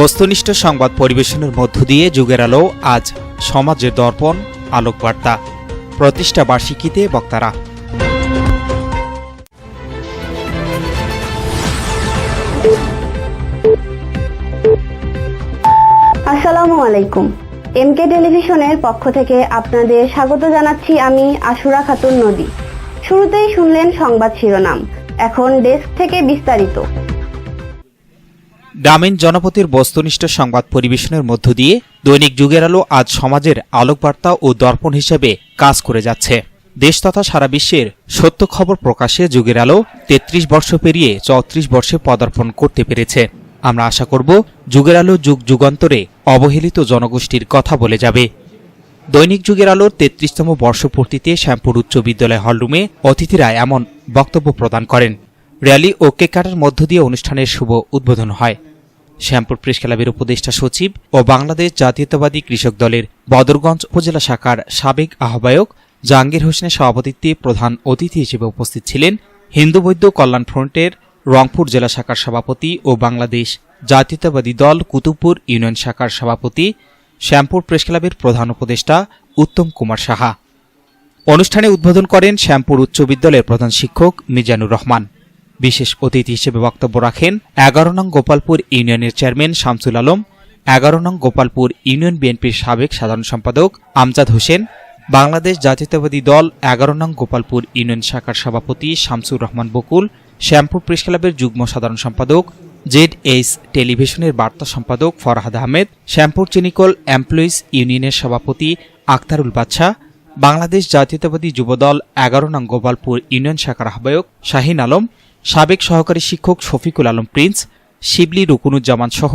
বস্তুনিষ্ঠ সংবাদ পরিবেশনের মধ্য দিয়ে যুগের আলো আজ সমাজের দর্পণ, আলোকবার্তা। প্রতিষ্ঠা বার্ষিকীতে বক্তারা। আসসালামু আলাইকুম। এমকে টেলিভিশনের পক্ষ থেকে আপনাদের স্বাগত জানাচ্ছি আমি আশুরা খাতুন নদী। শুরুতেই শুনলেন সংবাদ শিরোনাম। এখন ডেস্ক থেকে বিস্তারিত। গ্রামীণ জনপতির বস্তুনিষ্ঠ সংবাদ পরিবেশনের মধ্য দিয়ে দৈনিক যুগের আলো আজ সমাজের আলোকবার্তা ও দর্পণ হিসেবে কাজ করে যাচ্ছে। দেশ তথা সারা বিশ্বের সত্য খবর প্রকাশে যুগের আলো তেত্রিশ বর্ষ পেরিয়ে চৌত্রিশ বর্ষে পদার্পণ করতে পেরেছে। আমরা আশা করব, যুগের আলো যুগ যুগান্তরে অবহেলিত জনগোষ্ঠীর কথা বলে যাবে। দৈনিক যুগের আলোর তেত্রিশতম বর্ষপূর্তিতে শ্যামপুর উচ্চ বিদ্যালয় হলরুমে অতিথিরা এমন বক্তব্য প্রদান করেন। র্যালি ও কেক কাটার মধ্য দিয়ে অনুষ্ঠানের শুভ উদ্বোধন হয়। শ্যামপুর প্রেস ক্লাবের উপদেষ্টা সচিব ও বাংলাদেশ জাতীয়তাবাদী কৃষক দলের বদরগঞ্জ উপজেলা শাখার সাবেক আহ্বায়ক জাহাঙ্গীর হোসেনের সভাপতিত্বে প্রধান অতিথি হিসেবে উপস্থিত ছিলেন হিন্দু বৈদ্য কল্যাণ ফ্রন্টের রংপুর জেলা শাখার সভাপতি ও বাংলাদেশ জাতীয়তাবাদী দল কুতুবপুর ইউনিয়ন শাখার সভাপতি, শ্যামপুর প্রেস ক্লাবের প্রধান উপদেষ্টা উত্তম কুমার সাহা। অনুষ্ঠানে উদ্বোধন করেন শ্যামপুর উচ্চ বিদ্যালয়ের প্রধান শিক্ষক মিজানুর রহমান। বিশেষ অতিথি হিসেবে বক্তব্য রাখেন এগারো নং গোপালপুর ইউনিয়নের চেয়ারম্যান শামসুল আলম, এগারো নং গোপালপুর ইউনিয়ন বিএনপির সাবেক সাধারণ সম্পাদক আমজাদ হোসেন, বাংলাদেশ জাতীয়তাবাদী দল এগারো নং গোপালপুর ইউনিয়ন শাখার সভাপতি শামসুর রহমান বকুল, শ্যামপুর প্রেস ক্লাবের যুগ্ম সাধারণ সম্পাদক জেড এইচ টেলিভিশনের বার্তা সম্পাদক ফরহাদ আহমেদ, শ্যামপুর চিনিকল এমপ্লয়িজ ইউনিয়নের সভাপতি আক্তারুল বাদশাহ, বাংলাদেশ জাতীয়তাবাদী যুবদল এগারো নং গোপালপুর ইউনিয়ন শাখার আহ্বায়ক শাহিন আলম সাবেক সহকারী শিক্ষক শফিকুল আলম প্রিন্স, শিবলি রুকুনুজ্জামান সহ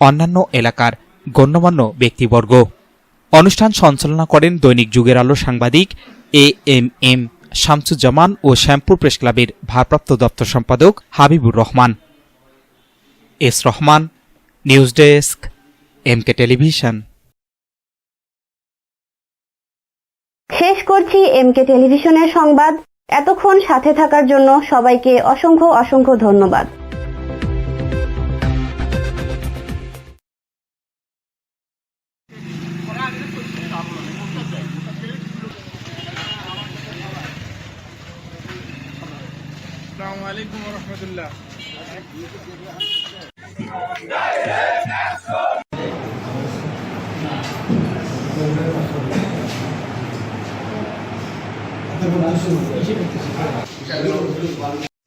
অন্যান্য এলাকার গণ্যমান্য ব্যক্তিবর্গ। অনুষ্ঠান সঞ্চালনা করেন দৈনিক যুগের আলো সাংবাদিক এ এম এম শামসুজ্জামান ও শ্যামপুর প্রেস ক্লাবের ভারপ্রাপ্ত দপ্তর সম্পাদক Habibur Rahman. S Rahman, news desk, M K television. শেষ করছি এমকে টেলিভিশনের সংবাদ। এতক্ষণ সাথে থাকার জন্য সবাইকে অসংখ্য অসংখ্য ধন্যবাদ Thank you.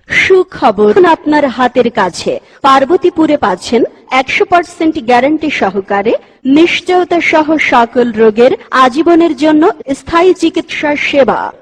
সুখবর আপনার হাতের কাছে। পার্বতীপুরে পাচ্ছেন একশো পার্সেন্ট গ্যারান্টি সহকারে নিশ্চয়তা সহ সকল রোগের আজীবনের জন্য স্থায়ী চিকিৎসা সেবা।